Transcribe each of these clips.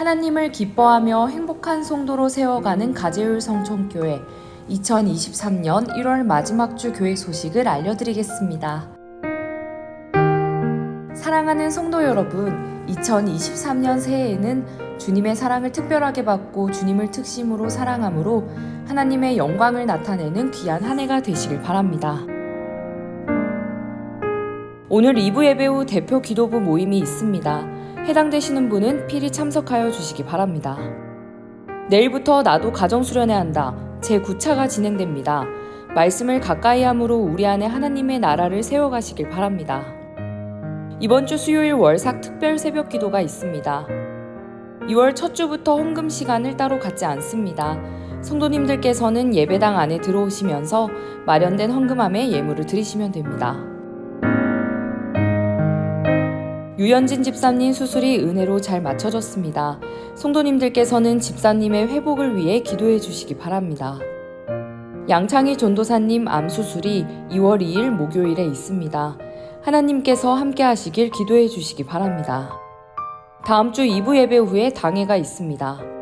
하나님을 기뻐하며 행복한 성도로 세워가는 가재율 성촌교회 2023년 1월 마지막 주 교회 소식을 알려드리겠습니다. 사랑하는 성도 여러분, 2023년 새해에는 주님의 사랑을 특별하게 받고 주님을 특심으로 사랑함으로 하나님의 영광을 나타내는 귀한 한 해가 되시길 바랍니다. 오늘 2부 예배 후 대표 기도부 모임이 있습니다. 해당되시는 분은 필히 참석하여 주시기 바랍니다. 내일부터 나도 가정 수련회 한다. 제 9차가 진행됩니다. 말씀을 가까이 함으로 우리 안에 하나님의 나라를 세워 가시길 바랍니다. 이번 주 수요일 월삭 특별 새벽 기도가 있습니다. 2월 첫 주부터 헌금 시간을 따로 갖지 않습니다. 성도님들께서는 예배당 안에 들어오시면서 마련된 헌금함에 예물을 드리시면 됩니다. 유현진 집사님 수술이 은혜로 잘 마쳐졌습니다. 성도님들께서는 집사님의 회복을 위해 기도해 주시기 바랍니다. 양창희 전도사님 암 수술이 2월 2일 목요일에 있습니다. 하나님께서 함께 하시길 기도해 주시기 바랍니다. 다음 주 2부 예배 후에 당회가 있습니다.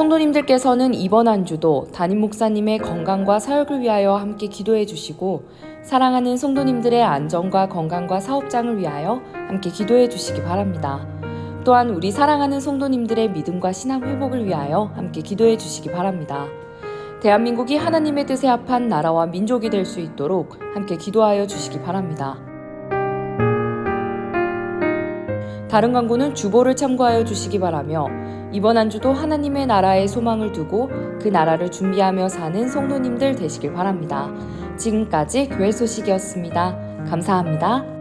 성도님들께서는 이번 한 주도 담임 목사님의 건강과 사역을 위하여 함께 기도해 주시고 사랑하는 성도님들의 안전과 건강과 사업장을 위하여 함께 기도해 주시기 바랍니다. 또한 우리 사랑하는 성도님들의 믿음과 신앙 회복을 위하여 함께 기도해 주시기 바랍니다. 대한민국이 하나님의 뜻에 합한 나라와 민족이 될 수 있도록 함께 기도하여 주시기 바랍니다. 다른 광고는 주보를 참고하여 주시기 바라며 이번 한 주도 하나님의 나라에 소망을 두고 그 나라를 준비하며 사는 성도님들 되시길 바랍니다. 지금까지 교회 소식이었습니다. 감사합니다.